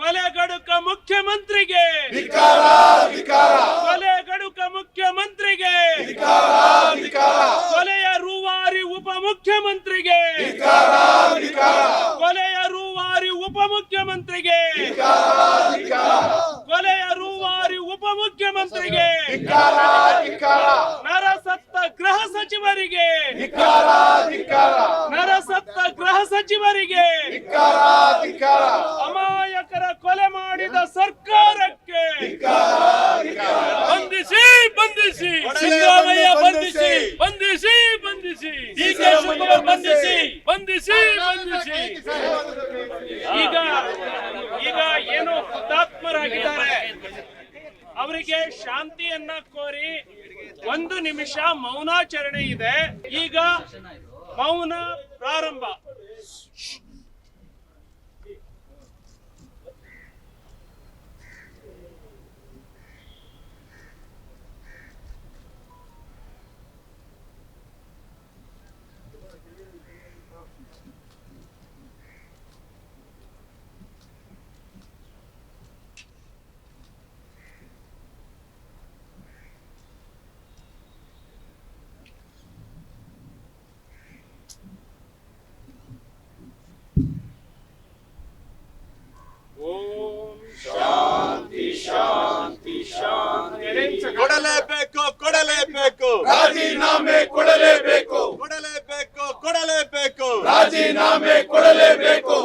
ಕೊಲೆಗಡುಕ ಮುಖ್ಯಮಂತ್ರಿಗೆ. ಕೊಲೆಗಡುಕ ಮುಖ್ಯಮಂತ್ರಿಗೆ. ಕೊಲೆಯ ರೂವಾರಿ ಉಪಮುಖ್ಯಮಂತ್ರಿಗೆ ಧಿಕಾರ ಧಿಕಾರ ಕೊಲೆಯ ರೂವಾರಿ ಉಪಮುಖ್ಯಮಂತ್ರಿಗೆ ಧಿಕಾರ ಕೊಲೆಯ ರೂವಾರಿ ಉಪಮುಖ್ಯಮಂತ್ರಿಗೆ ಧಿಕಾರ ಧಿಕಾರ ನರಸತ್ತ ಗೃಹ ಸಚಿವರಿಗೆ. ನರಸತ್ತ ಗೃಹ ಸಚಿವರಿಗೆ. ಶಿವಕುಮಾರ್ ಬಂಧಿಸಿ ಬಂಧಿಸಿ ಬಂಧಿಸಿ ಈಗ ಈಗ ಏನು ಹುತಾತ್ಮರಾಗಿದ್ದಾರೆ. ಅವರಿಗೆ ಶಾಂತಿಯನ್ನ ಕೋರಿ ಒಂದು ನಿಮಿಷ ಮೌನಾಚರಣೆ ಇದೆ. ಈಗ ಮೌನ ಪ್ರಾರಂಭ. ರಾಜೀನಾಮೆ ಕೊಡಲೇಬೇಕು. ಕೊಡಲೇಬೇಕು ಕೊಡಲೇಬೇಕು. ರಾಜೀನಾಮೆ ಕೊಡಲೇಬೇಕು.